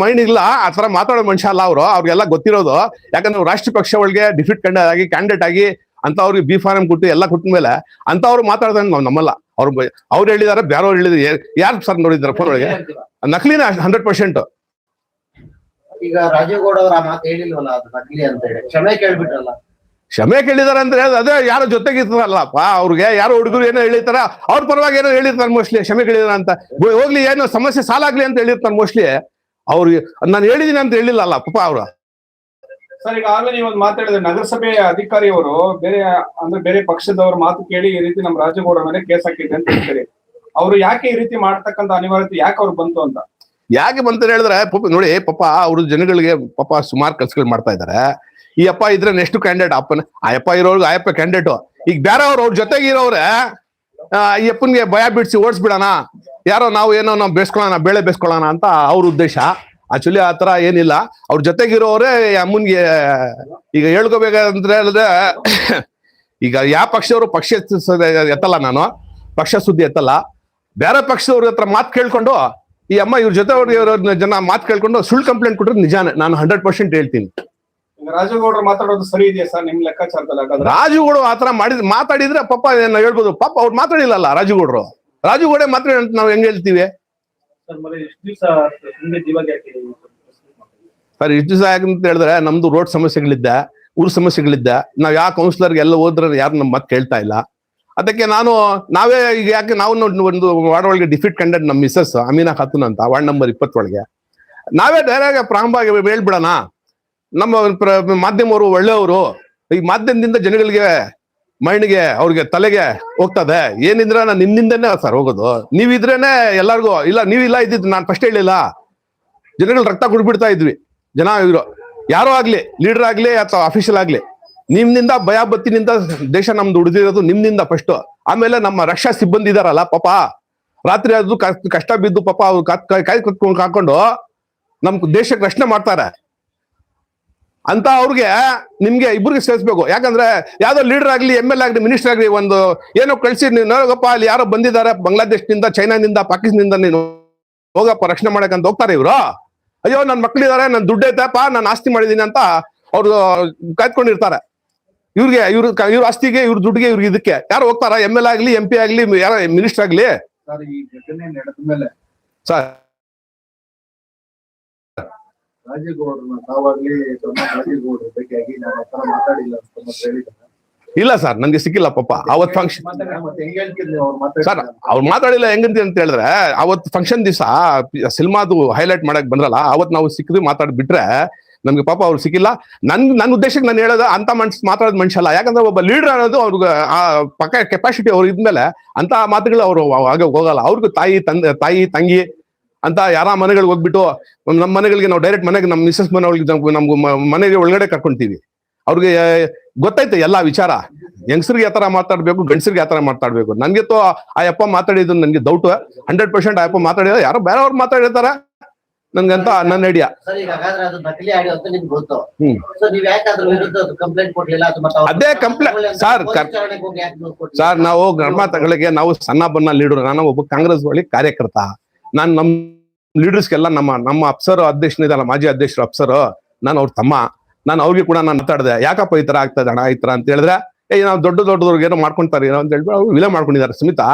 Mind ಇಲ್ಲ ಆ ತರ ಮಾತಾಡೋ ಮನುಷ್ಯ ಅಲ್ಲ ಅವರು ಅವ್ರಿಗೆಲ್ಲ ಗೊತ್ತಿರೋದು. ಯಾಕಂದ್ರೆ ರಾಷ್ಟ್ರ ರಾಷ್ಟ್ರೀಯ ಪಕ್ಷ ಒಳಗೆ ಡಿಫೀಟ್ ಕಂಡ ಆಗಿ ಕ್ಯಾಂಡಿಡೇಟ್ ಆಗಿ ಅಂತ ಅವ್ರಿಗೆ ಬಿ ಫಾರ್ಮ್ ಕೊಟ್ಟು ಎಲ್ಲ ಕೊಟ್ಟ ಮೇಲೆ ಅಂತ ಅವ್ರು ಮಾತಾಡ್ದಂಗೆ ನಾವು ನಮ್ಮಲ್ಲ. ಅವ್ರು ಅವ್ರು ಹೇಳಿದಾರೆ ಬೇರೆಯವ್ರು ಹೇಳಿದ್ರು ಯಾರು ಸರ್ ನೋಡಿದಾರೆ ಫೋನ್ ಒಳಗೆ? ನಕಲಿನ ಹಂಡ್ರೆಡ್ ಪರ್ಸೆಂಟ್ ಈಗ ರಾಜೇಗೌಡ ಅವರ ಮಾತು ಹೇಳಿಲ್ವಲ್ಲ ಅದು ನಕಲಿ ಅಂತ ಹೇಳಿ. ಕ್ಷಮೆ ಕೇಳ್ಬಿಟ್ರಲ್ಲ. ಕ್ಷಮೆ ಕೇಳಿದಾರೆ ಅಂದ್ರೆ ಅದೇ ಯಾರು ಜೊತೆಗೆ ಇರ್ತಾರಲ್ಲಪ್ಪ ಅವ್ರಿಗೆ ಯಾರೋ ಹುಡುಗರು ಏನೋ ಹೇಳಿರ್ತಾರ ಅವ್ರ ಪರವಾಗಿ ಏನೋ ಹೇಳಿರ್ತಾರೆ ಮೋಸ್ಟ್ಲಿ ಕ್ಷಮೆ ಕೇಳಿದಾರ ಅಂತ. ಹೋಗ್ಲಿ ಏನೋ ಸಮಸ್ಯೆ ಸಾಲಾಗ್ಲಿ ಅಂತ ಹೇಳಿರ್ತಾರೆ ಮೋಸ್ಟ್ಲಿ ಅವ್ರಿಗೆ ನಾನು ಹೇಳಿದೀನಿ ಅಂತ ಹೇಳಿಲ್ಲ ಅಲ್ಲ ಪಾಪ ಅವ್ರ. ಸರ್ ಈಗ ಆಗ್ಲೇ ನೀವು ಒಂದು ಮಾತಾಡಿದ್ರೆ ನಗರಸಭೆ ಅಧಿಕಾರಿಯವರು ಬೇರೆ ಅಂದ್ರೆ ಬೇರೆ ಪಕ್ಷದವ್ರ ಮಾತು ಕೇಳಿ ಈ ರೀತಿ ನಮ್ಮ ರಾಜಗೌಡ ಮೇಲೆ ಕೇಸ್ ಹಾಕಿದ್ದೆ ಅಂತ ಹೇಳ್ತಾರೆ. ಅವರು ಯಾಕೆ ಈ ರೀತಿ ಮಾಡ್ತಕ್ಕಂತ ಅನಿವಾರ್ಯತೆ ಯಾಕೆ ಅವ್ರು ಬಂತು ಅಂತ? ಯಾಕೆ ಬಂತ ಹೇಳಿದ್ರೆ ಪಾಪ ನೋಡಿ ಪಾಪ ಅವ್ರ ಜನಗಳಿಗೆ ಪಾಪ ಸುಮಾರು ಕೆಲ್ಸಗಳು ಮಾಡ್ತಾ ಇದಾರೆ. ಈ ಅಪ್ಪ ಇದ್ರೆ ನೆಕ್ಸ್ಟ್ ಕ್ಯಾಂಡಿಡೇಟ್ ಅಪ್ಪನ ಆ ಅಪ್ಪ ಇರೋರ್ಗು ಆ ಅಪ್ಪ ಕ್ಯಾಂಡಿಡೇಟ್ ಈಗ ಬೇರೆ ಅವ್ರು ಅವ್ರ ಜೊತೆಗೆ ಇರೋವ್ರೆ ಆ, ಈ ಅಪ್ಪನ್ಗೆ ಭಯ ಬಿಡಿಸಿ ಓಡಿಸ್ಬಿಡೋಣ. ಯಾರೋ ನಾವು ಏನೋ ನಾವು ಬೇಸ್ಕೊಳ್ಳೋಣ ಬೇಳೆ ಬೇಸ್ಕೊಳ್ಳೋಣ ಅಂತ ಅವ್ರ ಉದ್ದೇಶ. ಆಕ್ಚುಲಿ ಆ ತರ ಏನಿಲ್ಲ. ಅವ್ರ ಜೊತೆಗಿರೋರೇ ಅಮ್ಮನ್ಗೆ ಈಗ ಹೇಳ್ಕೋಬೇಕಂದ್ರೆ ಹೇಳಿದ್ರೆ ಈಗ ಯಾವ ಪಕ್ಷದವರು ಪಕ್ಷ ಎತ್ತ- ಎತ್ತಲ್ಲ ನಾನು? ಪಕ್ಷ ಸುದ್ದಿ ಎತ್ತಲ್ಲ. ಬೇರೆ ಪಕ್ಷದವ್ರ ಹತ್ರ ಮಾತು ಕೇಳ್ಕೊಂಡು ಈ ಅಮ್ಮ ಇವ್ರ ಜೊತೆ ಅವ್ರು ಇರೋ ಜನ ಮಾತು ಕೇಳ್ಕೊಂಡು ಸುಳ್ಳು ಕಂಪ್ಲೇಂಟ್ ಕೊಟ್ಟರೆ ನಿಜಾನೇ ನಾನು ಹಂಡ್ರೆಡ್ ಪರ್ಸೆಂಟ್ ಹೇಳ್ತೀನಿ. ರಾಜುಗೌಡರು ಮಾತಾಡೋದು ಸರಿ ಇದೆಯಾ ಸರ್ ನಿಮ್ ಲೆಕ್ಕಾಚಾರದಲ್ಲಿ ರಾಜುಗೌಡ ಆತರ ಮಾಡಿದ್ ಮಾತಾಡಿದ್ರೆ ಪಾಪ ಏನೋ ಹೇಳ್ಬೋದು? ಪಾಪ ಅವ್ರು ಮಾತಾಡಿಲ್ಲಲ್ಲ ರಾಜುಗೌಡರು. ರಾಜುಗೌಡೆ ಮಾತಾಡಿ ನಾವು ಹೆಂಗ್ ಹೇಳ್ತೀವಿ? ಸರ್ ಇಷ್ಟು ದಿವಸ ಅಂತ ಹೇಳಿದ್ರೆ ನಮ್ದು ರೋಡ್ ಸಮಸ್ಯೆಗಳಿದ್ದ, ಊರ್ ಸಮಸ್ಯೆಗಳಿದ್ದ, ನಾವ್ ಯಾವ ಕೌನ್ಸಿಲರ್ಗೆ ಎಲ್ಲ ಹೋದ್ರೆ ಯಾರು ನಮ್ಮ ಮಾತು ಕೇಳ್ತಾ ಇಲ್ಲ. ಅದಕ್ಕೆ ನಾನು, ನಾವೇ ಈಗ ಯಾಕೆ ನಾವು ಒಂದು ವಾರ್ಡ್ ಒಳಗೆ ಡಿಫೀಟ್ ಕಂಡಕ್ಟ್ ನಮ್ಮ ಮಿಸಸ್ ಅಮೀನಾ ಖಾತೂನ್ ಅಂತ, ವಾರ್ಡ್ ನಂಬರ್ ಇಪ್ಪತ್ತೊಳಗೆ. ನಾವೇ ಡೈರೆಕ್ಟ್ ಪ್ರಾರಂಭ ಹೇಳ್ಬಿಡೋಣ. ನಮ್ಮ ಮಾಧ್ಯಮವರು ಒಳ್ಳೆಯವರು. ಈ ಮಾಧ್ಯಮದಿಂದ ಜನಗಳಿಗೆ ಮೈಂಡ್ಗೆ ಅವ್ರಿಗೆ ತಲೆಗೆ ಹೋಗ್ತದೆ. ಏನಿದ್ರೆ ನಾನು ನಿಮ್ಮಿಂದನೇ ಸರ್ ಹೋಗೋದು. ನೀವಿದ್ರೇನೆ ಎಲ್ಲಾರ್ಗು, ಇಲ್ಲ ನೀವಿಲ್ಲ ಇದ್ದಿದ್ದು ನಾನು ಫಸ್ಟ್ ಹೇಳಿಲ್ಲ. ಜನಗಳು ರಕ್ತ ಕುಡ್ಬಿಡ್ತಾ ಇದ್ವಿ. ಜನ ಇದ್ರು ಯಾರೋ ಆಗ್ಲಿ ಲೀಡರ್ ಆಗ್ಲಿ ಅಥವಾ ಅಫಿಷಿಯಲ್ ಆಗ್ಲಿ ಭಯ ಬತ್ತಿನಿಂದ ದೇಶ ನಮ್ದು ಉಳಿದಿರೋದು ನಿಮ್ಮಿಂದ ಫಸ್ಟ್ ಆಮೇಲೆ ನಮ್ಮ ರಕ್ಷಾ ಸಿಬ್ಬಂದಿ ಇದಾರಲ್ಲ ಪಾಪ. ರಾತ್ರಿ ಅದು ಕಷ್ಟ- ಬಿದ್ದು ಪಾಪ ಅವ್ರು ಕಾಯ್ ಕೈ ಕೈ ಕಟ್ಕೊಂಡು ಹಾಕೊಂಡು ನಮ್ ದೇಶಕ್ಕೆ ರಕ್ಷಣೆ ಮಾಡ್ತಾರೆ. ಅಂತ ಅವ್ರಿಗೆ ನಿಮ್ಗೆ ಇಬ್ಬರಿಗೆ ಸೇರಿಸ್ಬೇಕು. ಯಾಕಂದ್ರೆ ಯಾವ್ದೋ ಲೀಡರ್ ಆಗ್ಲಿ ಎಂ ಎಲ್ ಆಗ್ಲಿ ಮಿನಿಸ್ಟರ್ ಆಗ್ಲಿ ಒಂದು ಏನೋ ಕಳ್ಸಿ ನೀವು ನೋಡಪ್ಪ ಅಲ್ಲಿ ಯಾರೋ ಬಂದಿದ್ದಾರೆ ಬಾಂಗ್ಲಾದೇಶದಿಂದ ಚೈನಾದಿಂದ ಪಾಕಿಸ್ತಾನದಿಂದ ನೀನು ಹೋಗಪ್ಪ ರಕ್ಷಣೆ ಮಾಡಕ್ಕಂತ ಹೋಗ್ತಾರೆ ಇವ್ರು. ಅಯ್ಯೋ ನನ್ ಮಕ್ಳಿದಾರೆ ನನ್ ದುಡ್ಡು ಐತಪ್ಪ ನಾನು ಆಸ್ತಿ ಮಾಡಿದೀನಿ ಅಂತ ಅವ್ರು ಕಾಯ್ಕೊಂಡಿರ್ತಾರೆ. ಇವ್ರಿಗೆ ಇವ್ರ ಇವ್ರ ಆಸ್ತಿಗೆ ಇವ್ರ ದುಡ್ಡಿಗೆ ಇವ್ರಿಗೆ ಇದಕ್ಕೆ. ಯಾರು ಹೋಗ್ತಾರ? ಎಂ ಎಲ್ ಆಗ್ಲಿ ಎಂ ಪಿ ಆಗ್ಲಿ ಯಾರ ಮಿನಿಸ್ಟರ್ ಆಗ್ಲಿ? ಸರ್. ಈ ತಾವಾಗ್ಲೇ ರಾಜೀವ್ಗೌಡರ ಬಗ್ಗೆಯಾಗಿ ನಾನು ಆತರ ತರ ಮಾತಾಡಿಲ್ಲ ಅಂತ ಮತ್ತೆ ಹೇಳಿದ್ದಾರೆ ಇಲ್ಲ ಸರ್ ನಂಗೆ ಸಿಕ್ಕಿಲ್ಲ ಪಾಪ. ಅವತ್ ಫಂಕ್ಷನ್ ಹೆಂಗ್ ಸರ್ ಮಾತಾಡಿಲ್ಲ ಅವ್ರು ಮಾತಾಡಿಲ್ಲ ಹೆಂಗಂತ ಅಂತ ಹೇಳಿದ್ರೆ ಅವತ್ ಫಂಕ್ಷನ್ ದಿವಸ ಸಿನಿಮಾದು ಹೈಲೈಟ್ ಮಾಡಕ್ ಬಂದ್ರಲ್ಲ ಅವತ್ ನಾವು ಸಿಕ್ಕಿದ್ವಿ ಮಾತಾಡ್ಬಿಟ್ರೆ ನಮ್ಗೆ ಪಾಪ ಅವ್ರು ಸಿಕ್ಕಿಲ್ಲ. ನನ್ ನನ್ನ ಉದ್ದೇಶಕ್ಕೆ ನಾನು ಹೇಳೋದು ಅಂತ ಮನ್ಸ್ ಮಾತಾಡೋದ್ ಮನುಷ್ಯ ಅಲ್ಲ. ಯಾಕಂದ್ರೆ ಒಬ್ಬ ಲೀಡರ್ ಅನ್ನೋದು ಅವ್ರಿಗೆ ಆ ಪಕ್ಕ ಕೆಪಾಸಿಟಿ ಅವ್ರು ಇದ್ಮೇಲೆ ಅಂತ ಮಾತುಗಳು ಅವ್ರು ಆಗ ಹೋಗಲ್ಲ. ಅವ್ರಿಗೂ ತಾಯಿ ತಂದೆ ತಾಯಿ ತಂಗಿ ಅಂತ ಯಾರ ಮನೆಗಳಿಗೆ ಹೋಗ್ಬಿಟ್ಟು ನಮ್ಮ ಮನೆಗಳಿಗೆ ನಾವು ಡೈರೆಕ್ಟ್ ಮನೆಗೆ ನಮ್ಮ ಮಿಸಸ್ ಮನೆ ಒಳಗೆ ನಮ್ಗೆ ಮನೆಗೆ ಒಳಗಡೆ ಕರ್ಕೊಂತೀವಿ. ಅವ್ರಿಗೆ ಗೊತ್ತೈತೆ ಎಲ್ಲಾ ವಿಚಾರ. ಹೆಂಗ್ಸ್ರಿಗೆ ಯಾವ ತರ ಮಾತಾಡ್ಬೇಕು ಗಂಡಸರಿಗೆ ಯಾವ ತರ ಮಾತಾಡ್ಬೇಕು. ನನ್ಗೆ ತೋ ಆ ಅಪ್ಪ ಮಾತಾಡಿದ್ದು ನನ್ಗೆ ಡೌಟ್ ಹಂಡ್ರೆಡ್ ಪರ್ಸೆಂಟ್ ಆ ಅಪ್ಪ ಮಾತಾಡಿದ ಯಾರೋ ಬೇರೆಯವ್ರು ಮಾತಾಡಿರ್ತಾರ. ನನ್ಗಂತ ನನ್ನ ಐಡಿಯಾ ಅದೇ ಕಂಪ್ಲೇಂಟ್ ಸರ್? ಸರ್ ನಾವು ಗಣಮಾತಗಳಿಗೆ ನಾವು ಸಣ್ಣ ಬಣ್ಣ ಲೀಡರ್ ನಾನು ಒಬ್ಬ ಕಾಂಗ್ರೆಸ್ ಒಳಗೆ ಕಾರ್ಯಕರ್ತ. ನಾನು ನಮ್ಮ ಲೀಡರ್ಸ್ಗೆಲ್ಲ ನಮ್ಮ ನಮ್ಮ ಅಪ್ಸರ್ ಅಧ್ಯಕ್ಷನಿದಲ್ಲ ಮಾಜಿ ಅಧ್ಯಕ್ಷರು ಅಪ್ಸರ್, ನಾನು ಅವ್ರ ತಮ್ಮ. ನಾನು ಅವ್ರಿಗೆ ಕೂಡ ನಾನು ಮಾತಾಡಿದೆ, ಯಾಕಪ್ಪ ಈ ತರ ಆಗ್ತದೆ ಅಣ್ಣ ಈ ತರ ಅಂತ ಹೇಳಿದ್ರೆ, ಏ, ನಾವು ದೊಡ್ಡ ದೊಡ್ಡದವ್ರಿಗೆ ಏನೋ ಮಾಡ್ಕೊಂತಾರೆ ಏನೋ ಅಂತ ಹೇಳ್ಬಿಟ್ಟು ಅವ್ರು ವಿಲೇ ಮಾಡ್ಕೊಂಡಿದ್ದಾರೆ. ಸ್ಮಿತಾ,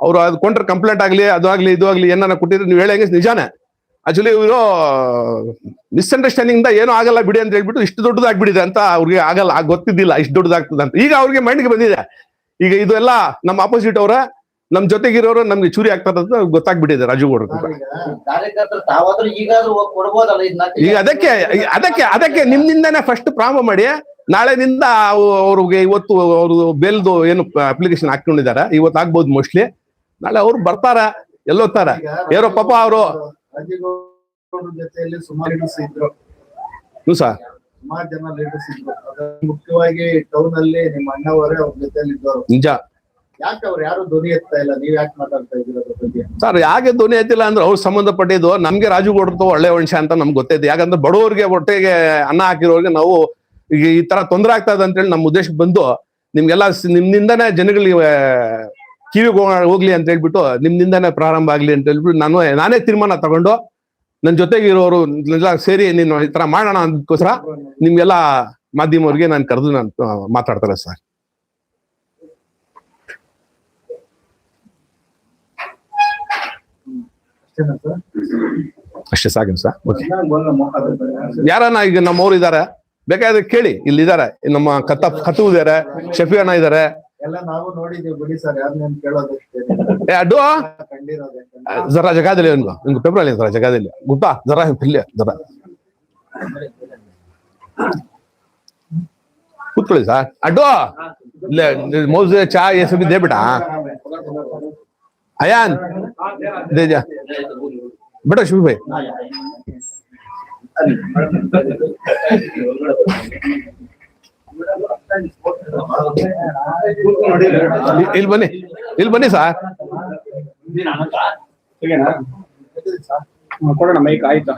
ಅವ್ರು ಅದು ಕೊಂಡ್ರೆ ಕಂಪ್ಲೇಂಟ್ ಆಗ್ಲಿ, ಅದು ಆಗ್ಲಿ, ಇದು ಆಗ್ಲಿ ಏನಾರ ಕೊಟ್ಟಿದ್ರೆ ನೀವು ಹೇಳಂಗೆ ನಿಜಾನೇ. ಆಕ್ಚುಲಿ ಇವರು ಮಿಸ್ಅಂಡರ್ಸ್ಟ್ಯಾಂಡಿಂಗ್ ಏನೂ ಆಗಲ್ಲ ಬಿಡಿ ಅಂತ ಹೇಳ್ಬಿಟ್ಟು ಇಷ್ಟು ದೊಡ್ಡದಾಗ್ಬಿಡಿದೆ ಅಂತ ಅವ್ರಿಗೆ ಆಗಲ್ಲ, ಗೊತ್ತಿದ್ದಿಲ್ಲ, ಇಷ್ಟು ದೊಡ್ಡದಾಗ್ತದೆ ಅಂತ. ಈಗ ಅವ್ರಿಗೆ ಮೈಂಡ್ಗೆ ಬಂದಿದೆ. ಈಗ ಇದು ಎಲ್ಲ ನಮ್ಮ ಆಪೋಸಿಟ್ ಅವರ ನಮ್ ಜೊತೆಗಿರೋರು ನಮ್ಗೆ ಚೂರಿ ಆಗ್ತದ ಗೊತ್ತಾಗ್ಬಿಟ್ಟಿದೆ ರಾಜುಗೌಡ ಈಗ ಅದಕ್ಕೆ ಅದಕ್ಕೆ ಅದಕ್ಕೆ ನಿಮ್ನಿಂದಾನೇ ಫಸ್ಟ್ ಪ್ರಾರಂಭ ಮಾಡಿ ನಾಳೆನಿಂದ ಅವು- ಅವ್ರಿಗೆ ಇವತ್ತು ಅವರು ಬೆಲ್ದು ಏನು ಅಪ್ಲಿಕೇಶನ್ ಹಾಕೊಂಡಿದ್ದಾರೆ ಇವತ್ತು ಆಗ್ಬೋದು ಮೋಸ್ಟ್ಲಿ ನಾಳೆ ಅವ್ರು ಬರ್ತಾರ ಎಲ್ಲೋತಾರ ಯಾರೋ ಪಾಪ ಅವರು ಸರ್. ಸುಮಾರು ಜನ ಲೀಡರ್ಸ್ ಇದ್ರು. ಮುಖ್ಯವಾಗಿ ಟೌನ್ ಅಲ್ಲಿ ನಿಮ್ಮ ಅಣ್ಣವರೇ ಅವ್ರ ಜೊತೆಯಲ್ಲಿ ಇದ್ದವರು. ನಿಜ. ಸರ್, ಯಾಕೆ ಧ್ವನಿ ಎತ್ತಿಲ್ಲ ಅಂದ್ರೆ ಅವ್ರು ಸಂಬಂಧಪಟ್ಟಿದ್ದು ನಮ್ಗೆ ರಾಜು ಗೌಡ್ರದ್ದು ಒಳ್ಳೆ ವಂಶ ಅಂತ ನಮ್ಗೆ ಗೊತ್ತೈತೆ ಯಾಕಂದ್ರೆ ಬಡವರಿಗೆ ಹೊಟ್ಟೆಗೆ ಅನ್ನ ಹಾಕಿರೋರಿಗೆ ನಾವು ಈ ತರ ತೊಂದರೆ ಆಗ್ತಾ ಇದೆ ಅಂತೇಳಿ ನಮ್ಮ ಉದ್ದೇಶಕ್ಕೆ ಬಂದು ನಿಮ್ಗೆಲ್ಲ ನಿಮ್ನಿಂದಾನೇ ಜನಗಳಿಗೆ ಕಿವಿಗೆ ಹೋಗ್ಲಿ ಅಂತ ಹೇಳ್ಬಿಟ್ಟು ನಿಮ್ನಿಂದಾನೇ ಪ್ರಾರಂಭ ಆಗ್ಲಿ ಅಂತ ಹೇಳ್ಬಿಟ್ಟು ನಾನು ನಾನೇ ತೀರ್ಮಾನ ತಗೊಂಡು ನನ್ನ ಜೊತೆಗೆ ಇರೋರು ಸೇರಿ ನೀನು ಈ ತರ ಮಾಡೋಣ ಅದಕ್ಕೋಸ್ಕರ ನಿಮ್ಗೆಲ್ಲ ಮಾಧ್ಯಮವ್ರಿಗೆ ನಾನು ಕರೆದು ನಾನು ಮಾತಾಡ್ತಾರೆ ಸರ್ ಅಷ್ಟೇನಾ ಸರ್ ಅಷ್ಟೇ ಸಾಗೇನು ಸರ್ ಯಾರನ್ನ ಈಗ ನಮ್ಮವ್ರು ಇದ್ದಾರೆ ಬೇಕಾದ್ರೆ ಕೇಳಿ ಇಲ್ಲಿ ಇದ್ದಾರೆ ನಮ್ಮ ಕತ್ತ ಕತ್ತು ಇದಾರೆ ಶಫಿ ಅಣ್ಣ ಇದ್ದಾರೆ ಜರಾ ಜಗಾದಲ್ಲಿ ಅವನಿಗೆ ನಿಮ್ಗೆ ಪೇಪರ್ ಅಲ್ಲಿ ಜರಾ ಜಗಾದಲ್ಲಿ. ಗುಪ್ತಾ ಜರಾ ಇಲ್ಲಿ ಜರಾ. ಕೂತ್ಕೊಳ್ಳಿ ಸರ್ ಅಡ್ಡೋ? ಇಲ್ಲ ಮೌಸ್ ಚಾ ಎಸ್ ದೇ ಬಿಟ್ಟ. अयान दे जा बेटो शुभ भाई इल बने इल ठीक है ना कोड़ा ना मैं कहीं तो